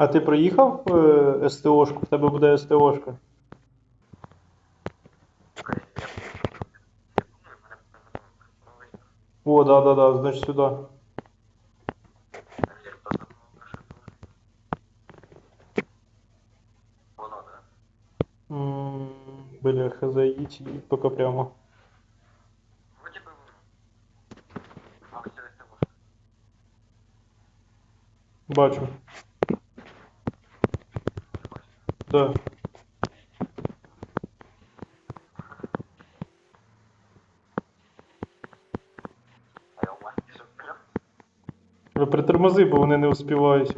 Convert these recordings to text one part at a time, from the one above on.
А ти проїхав е, СТОшку? В тебе буде СТОшка. О, да, да, да, значить сюди. Бля, хз, їдь, їдь поки прямо. Бачу. Да. А я у вас пишу вперед. Ви Притормози, бо вони не успівають.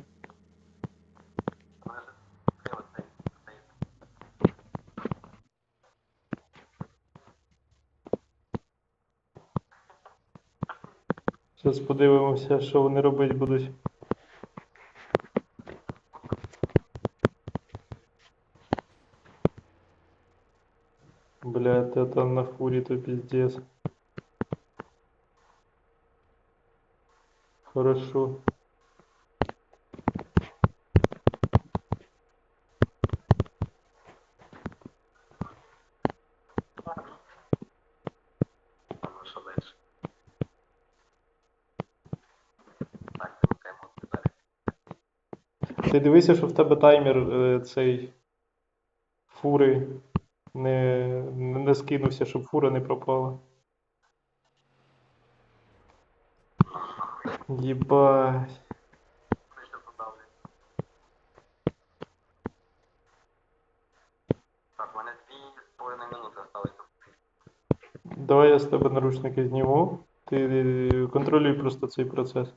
Зараз подивимося, що вони робити будуть. Бля, ты там на фуре, то пиздец. Хорошо. Ти дивися, що в тебе таймер е, цей фури не, не скинувся, щоб фура не пропала. Єбать. Давай я з тебе наручники зніму. Ти контролюй просто цей процес.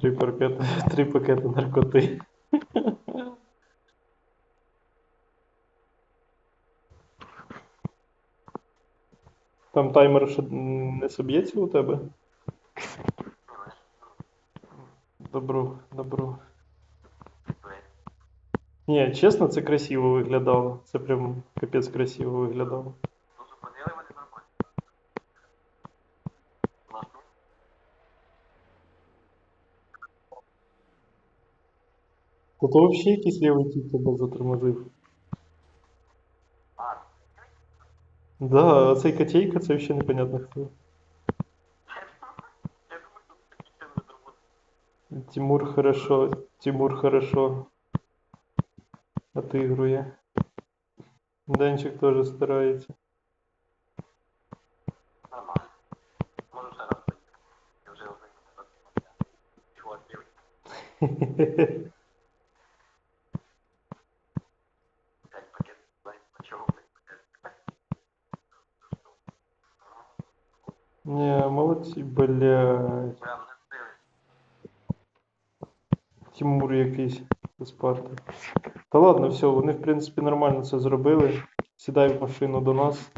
Три пакети, три пакети наркоти. Там таймер ще не соб'ється у тебе? Добро, добро. Ні, чесно, це красиво виглядало. Це прям капець красиво виглядало. Ну, зупинили вони нормально. Ладно. Тут взагалі якийсь лівий тіп тебе затормозив. А, Да, а цей котейка це взагалі непонятно хто. я думаю, тут такі ще не зробили. Тимур хорошо, Тимур хорошо отыгрыває. Денчик теж старається. Нормально. Не, молодці, здивись. Тимур якийсь з Спарти. Та ладно, все, вони в принципі нормально це зробили. Сідай в машину до нас.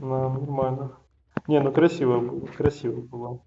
На, нормально. Не, ну красиво було, красиво було.